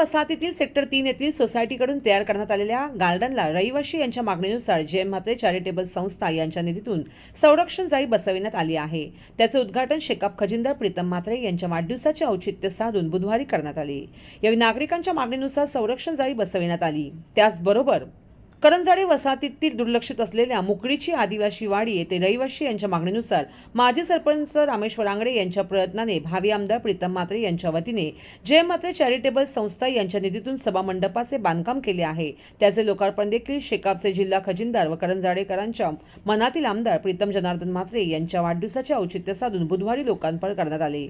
वसाहतीतील सेक्टर तीन येथील सोसायटीकडून तयार करण्यात आलेल्या गार्डनला रहिवाशी यांच्या मागणीनुसार जय म्हात्रे चॅरिटेबल संस्था यांच्या निधीतून संरक्षण जाळी बसविण्यात आली आहे. त्याचे उद्घाटन शेकाप खजिनदार प्रीतम म्हात्रे यांच्या वाढदिवसाचे औचित्य साधून बुधवारी करण्यात आले. यावेळी नागरिकांच्या मागणीनुसार संरक्षण जाळी बसविण्यात आली. त्याचबरोबर करंजाडे वसाहतीतील दुर्लक्षित असलेल्या मुकडीची आदिवासी वाडी येथे रहिवाशी यांच्या मागणीनुसार माजी सरपंच रामेश्वर आंगडे यांच्या प्रयत्नाने भावी आमदार प्रीतम म्हात्रे यांच्या वतीने जय म्हात्रे चॅरिटेबल संस्था यांच्या निधीतून सभा मंडपाचे बांधकाम केले आहे त्याचे लोकार्पण देखील शेकापचे जिल्हा खजिनदार व करंजाडेकरांच्या मनातील आमदार प्रीतम जनार्दन म्हात्रे यांच्या वाढदिवसाचे औचित्य साधून बुधवारी लोकार्पण करण्यात आले.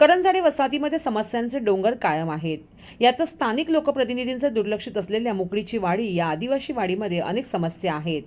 करंजाडे वसाहतीमध्ये समस्यांचे डोंगर कायम आहेत. यातच स्थानिक लोकप्रतिनिधींचे दुर्लक्षित असलेल्या मुकडीची वाडी या आदिवासी वाडीमध्ये अनेक समस्या आहेत.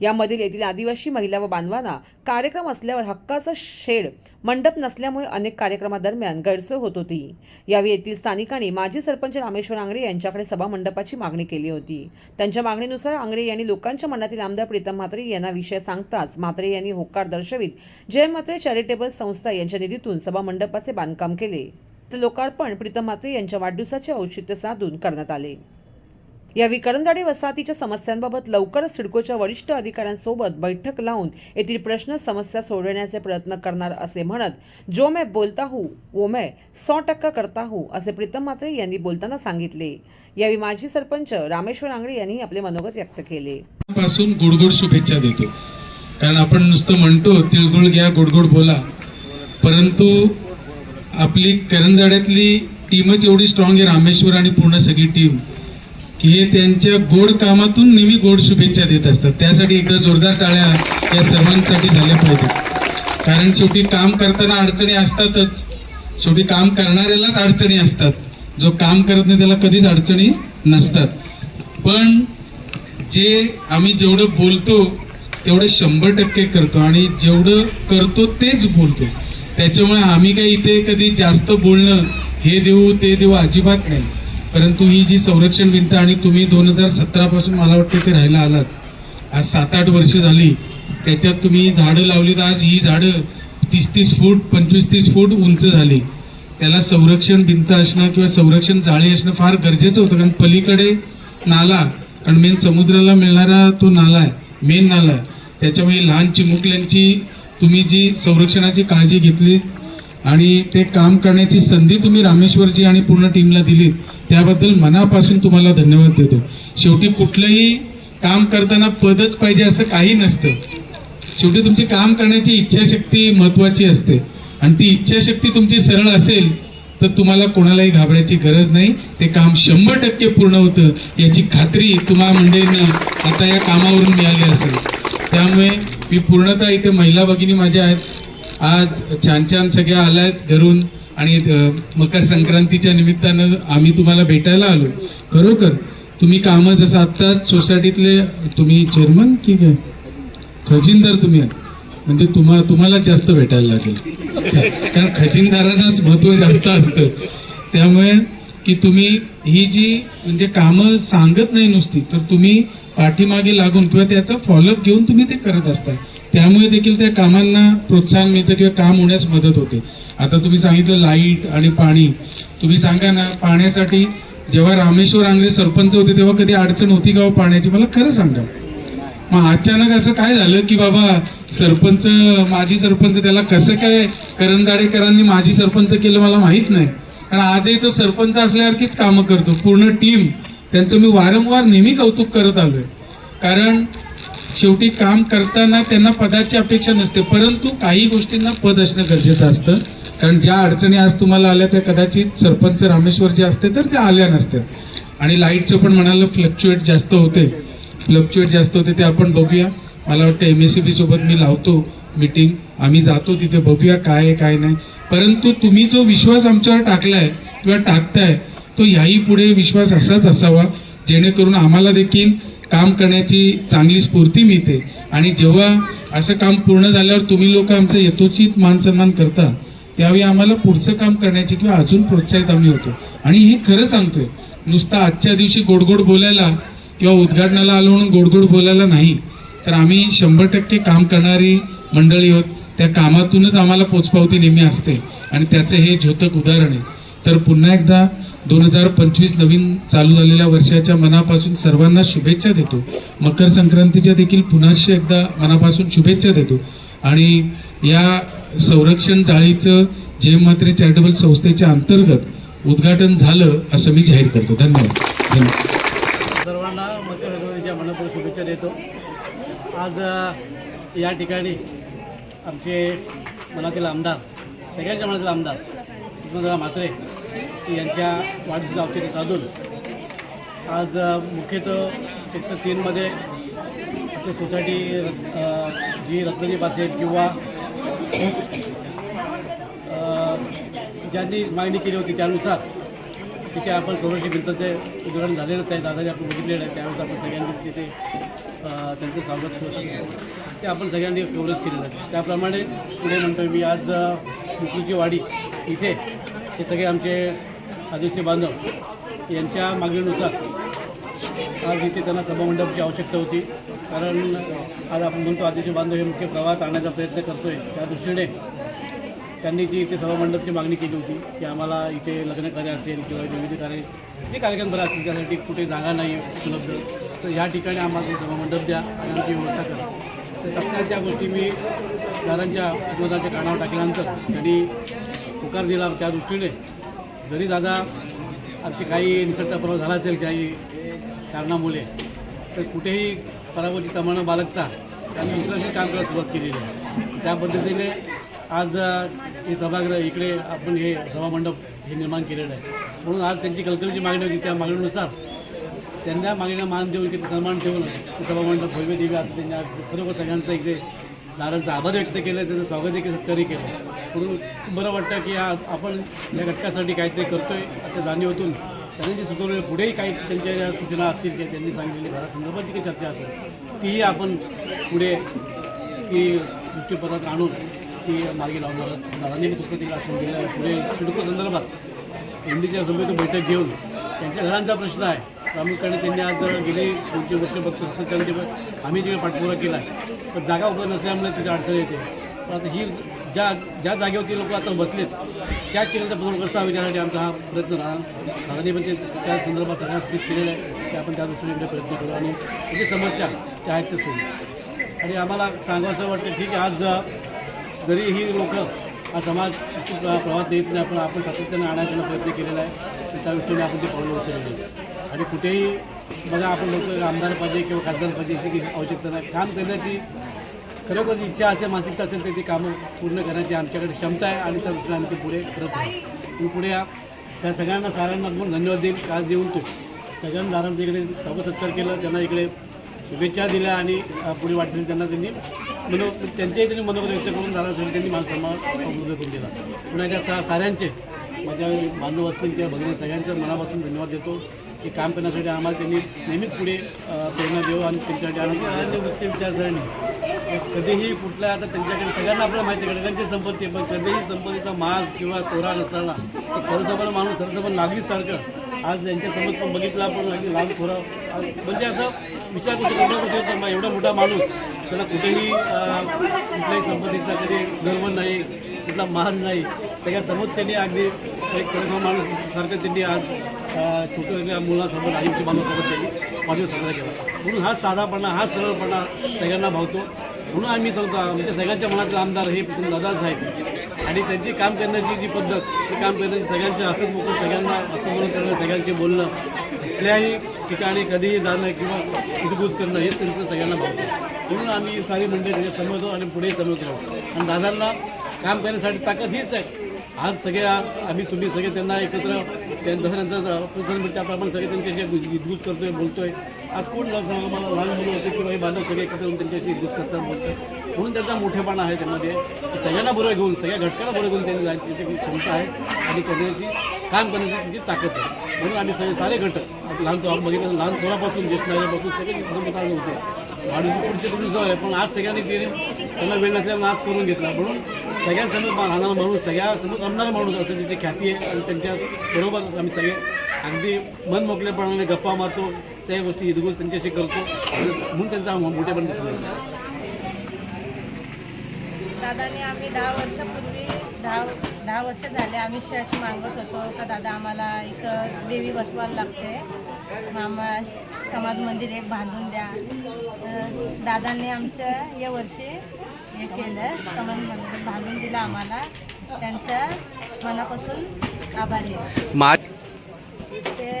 यामधील येथील आदिवासी महिला व बांधवांना कार्यक्रम असल्यावर हक्काचं शेड मंडप नसल्यामुळे अनेक कार्यक्रमादरम्यान गैरसोय होत होती. यावेळी येथील स्थानिकांनी माजी सरपंच रामेश्वर आंगडे यांच्याकडे सभा मंडपाची मागणी केली होती. त्यांच्या मागणीनुसार आंगडे यांनी लोकांच्या मनातील आमदार प्रीतम म्हात्रे यांना विषय सांगताच म्हात्रे यांनी होकार दर्शवित जय म्हात्रे चॅरिटेबल संस्था यांच्या निधीतून सभा मंडपाचे बांधकाम केले. लोकार्पण प्रीतम म्हात्रे यांच्या वाढदिवसाचे औचित्य साधून करण्यात आले. या करंजाडे वसाहतीच्या समस्यांबाबत लवकरच सिडकोच्या वरिष्ठ अधिकाऱ्यांसोबत बैठक लावून येथील प्रश्न समस्या सोडवण्याचे प्रयत्न करणार असे म्हणत जो मैं बोलता हूँ वो मैं सौ टक्का करता हूँ असे प्रीतम म्हात्रे यांनी बोलताना सांगितले. यावेळी माजी सरपंच रामेश्वर आंगळे यांनी आपले मनोगत व्यक्त केले. पासून गोडगोड शुभेच्छा देतो. कारण आपण नुसतं म्हणतो तिळगुळ घ्या गोडगोड बोला. परंतु आपली करंजाड्यातली टीमच एवढी स्ट्रॉंग आहे रामेश्वर आणि पूर्ण सगळी टीम की हे त्यांच्या गोड कामातून नेहमी गोड शुभेच्छा देत असतात. त्यासाठी एकदा जोरदार टाळ्या या सर्वांसाठी झाल्या पाहिजेत. कारण शेवटी काम करताना अडचणी असतातच. शेवटी काम करणाऱ्यालाच अडचणी असतात. जो काम करत नाही त्याला कधीच अडचणी नसतात. पण जे आम्ही जेवढं बोलतो तेवढं शंभर टक्के करतो आणि जेवढं करतो तेच बोलतो. त्याच्यामुळे आम्ही काही इथे कधी जास्त बोलणं हे देऊ ते देऊ अजिबात नाही. परंतु ही जी संरक्षण भिंत आणि तुम्ही दोन हजार सतरापासून मला वाटतं ते राहायला आलात. आज सात आठ वर्ष झाली. त्याच्यात तुम्ही झाडं लावलीत. आज ही झाडं तीस तीस फूट पंचवीस तीस फूट उंच झाली. त्याला संरक्षण भिंत असणं किंवा संरक्षण जाळी असणं फार गरजेचं होतं. कारण पलीकडे नाला कारण मेन समुद्राला मिळणारा तो नाला आहे मेन नाला आहे. त्याच्यामुळे लहान चिमुकल्यांची तुम्ही जी संरक्षणाची काळजी घेतली आणि ते काम करण्याची संधी तुम्ही रामेश्वरजी आणि पूर्ण टीमला दिलीत. त्याबद्दल मनापासून तुम्हाला धन्यवाद देतो. शेवटी कुठलंही काम करताना पदच पाहिजे असं काही नसतं. शेवटी तुमची काम करण्याची इच्छाशक्ती महत्वाची असते. आणि ती इच्छाशक्ती तुमची सरळ असेल तर तुम्हाला कोणालाही घाबरायची गरज नाही. ते काम शंभर टक्के पूर्ण होतं. याची खात्री तुम्हा मंडळींना आता या कामावरून मिळाली असेल. त्यामुळे मी पूर्णतः इथे महिला भगिनी माझ्या आहेत. आज छान छान सगळ्या आल्या आहेत घरून. आणि मकर संक्रांतीच्या निमित्तानं आम्ही तुम्हाला भेटायला आलो खरोखर तुम्ही कामं जसं आत्ताच सोसायटीतले तुम्ही चेअरमन की काय? खजिनदार तुम्ही आहात. म्हणजे तुम्हा तुम्हाला जास्त भेटायला लागेल. कारण खजिनदारांनाच महत्त्व जास्त असतं. त्यामुळे की तुम्ही ही जी म्हणजे कामं सांगत नाही नुसती तर तुम्ही पाठीमागे लागून किंवा त्याचा फॉलोअप घेऊन तुम्ही ते करत असता. त्यामुळे देखील त्या कामांना प्रोत्साहन मिळतं किंवा काम होण्यास मदत होते. आता तुम्ही सांगितलं लाइट आणि पाणी. तुम्ही सांगा ना पाण्यासाठी जेव्हा रामेश्वर आंग्रे सरपंच होते तेव्हा कधी अडचण होती का हो पाण्याची? मला खरं सांगा. मग अचानक असं काय झालं की बाबा सरपंच माजी सरपंच त्याला कसं काय करंजाडेकरांनी माजी सरपंच केलं मला माहीत नाही. कारण आजही तो सरपंच असल्यासारखीच कामं करतो. पूर्ण टीम त्यांचं मी वारंवार नेहमी कौतुक करत आलोय. कारण शेवटी काम करताना त्यांना पदाची अपेक्षा नसते परंतु काही गोष्टींना पद असणं गरजेचं असतं. कारण ज्या अडचणी आज तुम्हाला आल्या त्या कदाचित सरपंच रामेश्वर जे असते तर त्या आल्या नसत्या. आणि लाईटचं पण म्हणालं फ्लक्च्युएट जास्त होते. फ्लक्च्युएट जास्त होते ते आपण बघूया. मला वाटतं एम एस सी बी सोबत मी लावतो मीटिंग. आम्ही जातो तिथे बघूया काय आहे काय नाही. परंतु तुम्ही जो विश्वास आमच्यावर टाकलाय किंवा टाकताय तो याही पुढे विश्वास असाच असावा जेणेकरून आम्हाला देखील काम करण्याची चांगली स्फूर्ती मिळते. आणि जेव्हा असं काम पूर्ण झाल्यावर तुम्ही लोक आमचं यथोचित मान सन्मान करता त्यावेळी आम्हाला पुढचं काम करण्याची किंवा अजून प्रोत्साहित आम्ही होतो. आणि हे खरं सांगतोय नुसतं आजच्या दिवशी गोडगोड बोलायला किंवा उद्घाटनाला आलो म्हणून गोडगोड बोलायला नाही तर आम्ही शंभर टक्के काम करणारी मंडळी आहोत. त्या कामातूनच आम्हाला पोचपावती नेहमी असते. आणि त्याचं हे झोतक उदाहरण आहे. तर पुन्हा एकदा दोन हजार पंचवीस नवीन चालू झालेल्या वर्षाच्या मनापासून सर्वांना शुभेच्छा देतो. मकर संक्रांतीच्या देखील पुन्हाशी एकदा मनापासून शुभेच्छा देतो. आणि या संरक्षण जाळीचं जय मात्रे चॅरिटेबल संस्थेच्या अंतर्गत उद्घाटन झालं असं मी जाहीर करतो. धन्यवाद. धन्यवाद. सर्वांना मकर मनापासून शुभेच्छा देतो. आज या ठिकाणी आमचे मनातील आमदार सगळ्यांच्या मनातील आमदार मात्रे यांच्या वाढदिवसाचं औचित्य साधून आज मुख्यतः सेक्टर तीनमध्ये आपली सोसायटी जी रत्नदीप असेल किंवा ज्यांनी मागणी केली होती त्यानुसार तिथे आपण सोळाशे भिंतचे उद्घाटन झालेलंच आहे दादाने आपण बघितलेलं आहे त्यावेळेस आपण सगळ्यांनी तिथे त्यांचं स्वागत ते आपण सगळ्यांनी कव्हरेज केलेलं आहे. त्याप्रमाणे पुढे म्हणतो मी आज अ, मुकुलची वाडी इथे हे सगळे आमचे आदिवासी बांधव यांच्या मागणीनुसार आज इथे त्यांना सभामंडपाची आवश्यकता होती. कारण आज आपण म्हणतो आदिवासी बांधव हे मुख्य प्रवाहात आणण्याचा प्रयत्न करतो आहे त्या दृष्टीने त्यांनी जी इथे सभामंडपची मागणी केली होती की आम्हाला इथे लग्न कार्य असेल किंवा विविध कार्य जे कार्यक्रम बरं असतील त्यासाठी कुठे जागा नाही उपलब्ध. तर ह्या ठिकाणी आम्हाला ते सभामंडप द्या आणि आमची व्यवस्था करा. तर तत्काळ त्या गोष्टी मी घरांच्या उद्योगाच्या कानावर टाकल्यानंतर त्यांनी होकार दिला त्या दृष्टीने. जरी दादा आमची काही निसटता प्रभाव झाला असेल काही कारणामुळे तर कुठेही पराभवाची तमानं बाळगता त्यांनी दुसऱ्याशी काम करायला सुरुवात केलेली आहे. त्या पद्धतीने आज हे सभागृह इकडे आपण हे सभामंडप हे निर्माण केलेलं आहे. म्हणून आज त्यांची कलकलीची मागणी होती त्या मागणीनुसार त्यांना मागण्या मान देऊन किती सन्मान ठेवून ते सभामंडप भव्य दिव्य असं त्यांनी आज खरोखर सगळ्यांचं इथे दादांचा आभार व्यक्त केलं त्याचं स्वागत देखील सत्कारी केलं. म्हणून बरं वाटतं की हा आपण या घटकासाठी काहीतरी करतोय त्या जाणीवतून त्यांनी जे सुचवलेलं पुढेही काही त्यांच्या ज्या सूचना असतील किंवा त्यांनी सांगितलेली घरासंदर्भात जी काही चर्चा असेल. तीही आपण पुढे ती दृष्टीपथात आणून ती मार्गी लावणार दादांनी मी सुद्धा दिलं पुढे सिडको संदर्भात एमडीच्या समिती बैठक घेऊन त्यांच्या घरांचा प्रश्न आहे. प्रामुख्याने त्यांनी आज गेली कोणती वर्ष बघतो. त्यांनी आम्ही जे पाठपुरा केला आहे पण जागा उपलब्ध नसल्यामुळे तिथे अडचण येते. पण आता ही ज्या ज्या जागेवरती लोक आता बसलेत त्याच ठिकाणचा प्रश्न कसा हवा त्यासाठी आमचा हा प्रयत्न राहणार? दादांनी म्हणजे त्या संदर्भात सगळ्या सूचित केलेलं आहे की आपण त्या दृष्टीने इकडे प्रयत्न करू आणि जे समस्या त्या आहेत ते सोडू आणि आम्हाला सांगावं असं वाटतं ठीक आहे आज जरी ही लोक हा समाज प्रवाहात येत नाही पण आपण सातत्याने आणायचा प्रयत्न केलेला आहे तर त्या दृष्टीने आपण ते पावलं उचलले आणि कुठेही बघा आपण लोक आमदार पाहिजे किंवा खासदार पाहिजे अशी आवश्यकता नाही. काम करण्याची खरोखर इच्छा असेल मानसिकता असेल तर ती कामं पूर्ण करण्याची आमच्याकडे क्षमता आहे आणि त्या दृष्टीने आम्ही ते पुढे करत मी पुढे या त्या सगळ्यांना साऱ्यांना म्हणून धन्यवाद देईल काल देऊन तो सगळ्यांना दारांच्या इकडे स्वागत केलं त्यांना इकडे शुभेच्छा दिल्या आणि पुढे वाटतील त्यांना त्यांनी मनो त्यांच्याही त्यांनी मनोगत व्यक्त करून दारासाठी त्यांनी माझा सन्मान उपलब्ध करून दिला. पुन्हा त्या सा साऱ्यांचे माझ्या बांधव असतील त्या भगिनी सगळ्यांच्या मनापासून धन्यवाद देतो. हे काम करण्यासाठी आम्हाला त्यांनी नेहमीच पुढे प्रेरणा देऊ आणि त्यांच्यासाठी आनंद उच्च विचारसरणी. कधीही कुठल्या आता त्यांच्याकडे सगळ्यांना आपल्याला माहिती आहे घटकांची संपत्ती आहे, पण कधीही संपत्तीचा मास किंवा तोरा नसताना एक सर्वसामान्य माणूस सर्वसामान्य नागरिकसारखं आज त्यांच्यासमोर पण बघितलं आपण अगदी लहान थोरा म्हणजे असं विचार करतो एवढा मोठा माणूस त्याला कुठेही कुठल्याही संपत्तीचा कधी गर्व नाही कुठला मान नाही सगळ्या समोर त्यांनी अगदी एक सर्व माणूस सारखं त्यांनी आज अं, छोट्या मुलांसोबत आजीची बांधवासोबत त्यांनी वाढदिवस साजरा केला. म्हणून हा साधापणा हा सरळपणा सगळ्यांना भावतो. म्हणून आम्ही सांगतो म्हणजे सगळ्यांच्या मनातले आमदार हे दादा साहेब आणि त्यांची काम करण्याची जी पद्धत ती काम करण्याची सगळ्यांचे हसत मुकून सगळ्यांना हसतमुख करणं सगळ्यांशी बोलणं कुठल्याही ठिकाणी कधीही जाणं किंवा कुजबूज करणं हे त्यांचं सगळ्यांना भावतं. म्हणून आम्ही सारी मंडळी समजतो आणि पुढे समजतो. आणि दादांना काम करण्यासाठी ताकद हीच आहे. आज सगळ्या आम्ही तुम्ही सगळे त्यांना एकत्र त्या- जसं प्रोत्साहन त्याप्रमाणे सगळे त्यांच्याशी गुजगुज करतोय बोलतोय. आज कोण लहान मला लहान मुलं होते किंवा हे बांधव सगळे एकत्र येऊन त्यांच्याशी गुज करतात बोलतोय म्हणून त्यांचा मोठेपणा आहे त्यामध्ये. सगळ्यांना बरोबर घेऊन सगळ्या घटकाला बरोबर घेऊन त्यांनी त्यांची त्याची क्षमता आहे आणि करण्याची काम करण्याची त्यांची ताकद आहे. म्हणून आम्ही सगळे सारे घटक लहान तो बघितलं लहान थोरापासून ज्येष्ठ नागरिकापासून सगळे होते. वाढीची पुढचे तुम्ही जो आहे पण आज सगळ्यांनी ते त्यांना वेळ नसल्यामुळे आज करून घेतला. म्हणून सगळ्यांसमोर राहणारा माणूस सगळ्यासमोर रमणारा माणूस असं त्याची ख्याती आहे. आणि त्यांच्या बरोबर आम्ही सगळे अगदी मन मोकळेपणाने गप्पा मारतो. सगळ्या गोष्टी हिदगुज त्यांच्याशी करतो. म्हणून त्यांचा मोठेपण दिसून दादाने आम्ही दहा वर्षापूर्वी दहा दहा वर्ष झाले आम्ही शर्ट मागत होतो. का दादा आम्हाला एक देवी बसवायला लागते. आम्हाला समाज मंदिर एक बांधून द्या. तर दादांनी आमचं या वर्षी हे केलं समाज मंदिर बांधून दिलं आम्हाला. त्यांच्या मनापासून आभारी ते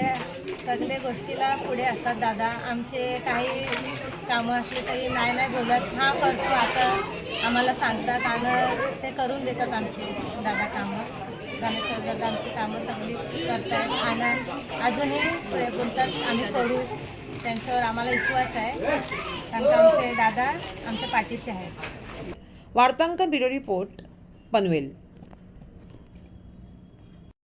सगळे गोष्टीला पुढे असतात दादा. आमचे काही कामं असली तरी नाही नाही बोलत. हा करतो असं आम्हाला सांगतात आणि ते करून देतात आमची दादा कामं. गणेश्वर आमची कामं सगळी करतायत. आणि अजूनही बोलतात आम्ही करू. त्यांच्यावर आम्हाला विश्वास आहे. कारण का आमचे दादा आमच्या पाठीशी आहेत. वार्तांक ब्युरो रिपोर्ट पनवेल.